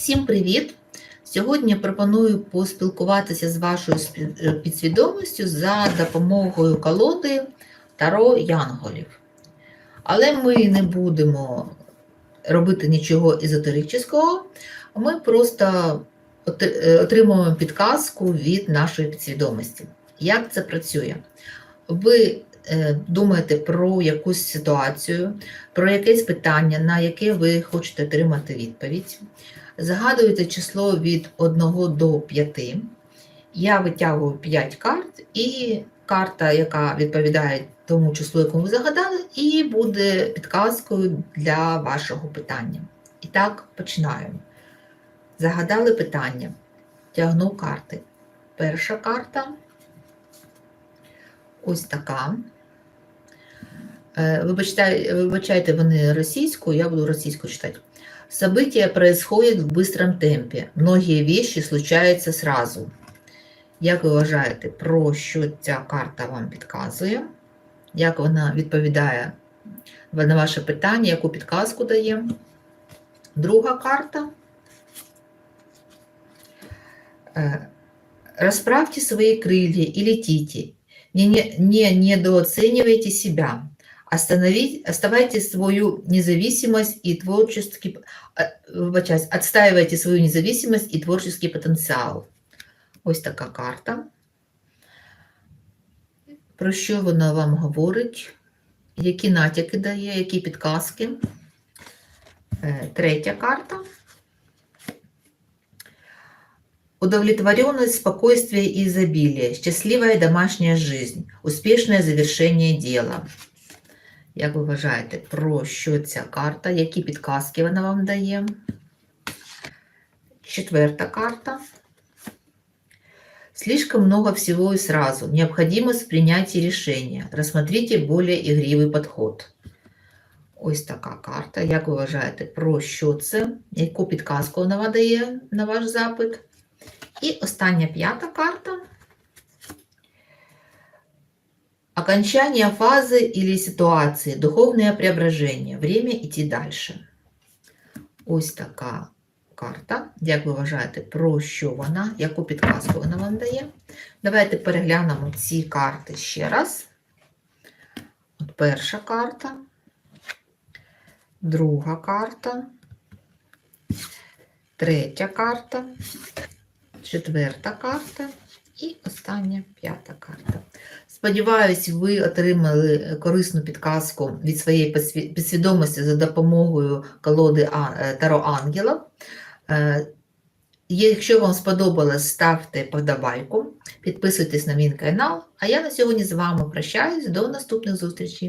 Всім привіт! Сьогодні пропоную поспілкуватися з вашою е, підсвідомістю за допомогою колоди Таро Янголів. Але ми не будемо робити нічого езотеричного, ми просто е, отримуємо підказку від нашої підсвідомості. Як це працює? Ви думаєте про якусь ситуацію, про якесь питання, на яке ви хочете отримати відповідь. Загадуєте число від 1 до 5. Я витягую 5 карт, і карта, яка відповідає тому числу, якому ви загадали, і буде підказкою для вашого питання. І так, починаємо. Загадали питання. Тягну карти. Перша карта. Ось така. Е, Вибачте, вибачайте, вони російською, я буду російською читати. События происходят в быстром темпе. Многие вещи случаються сразу. Як ви вважаєте, про що ця карта вам підказує? Як вона відповідає на ваше питання, яку підказку дає? Друга карта. Е, Расправьте свои крылья и летите. Не, не, не недооценивайте себя. Остановить, оставайте свою независимость и творческий, э, вибачаюсь, отстаивайте свою независимость и творческий потенціал. Ось така карта. Про що вона вам говорить? Які натяки дає, які підказки? Е, Третя карта. Удовлетворенность, спокойствие и изобилие, счастливая домашняя жизнь, успішне завершення діла. Як ви вважаєте, про що ця карта? Які підказки вона вам дає? Четверта карта. Слишком много всего и сразу. Необходимость в принятии решения. Рассмотрите более игривый подход. Ось така карта. Як ви вважаєте, про що це? Яку підказку вона вам дає на ваш запит? І остання п'ята карта. Окончание фазы или ситуации, духовное преображение, время идти дальше. Ось така карта. Як ви вважаєте, про що вона, яку підказку вона вам дає? Давайте переглянемо ці карти ще раз. От перша карта, друга карта, третя карта, четверта карта і остання п'ята карта. Сподіваюсь, ви отримали корисну підказку від своєї підсвідомості за допомогою колоди е, Таро Ангела. Е, Якщо вам сподобалось, ставте подобайку, підписуйтесь на мій канал. А я на сьогодні з вами прощаюсь. До наступних зустрічей.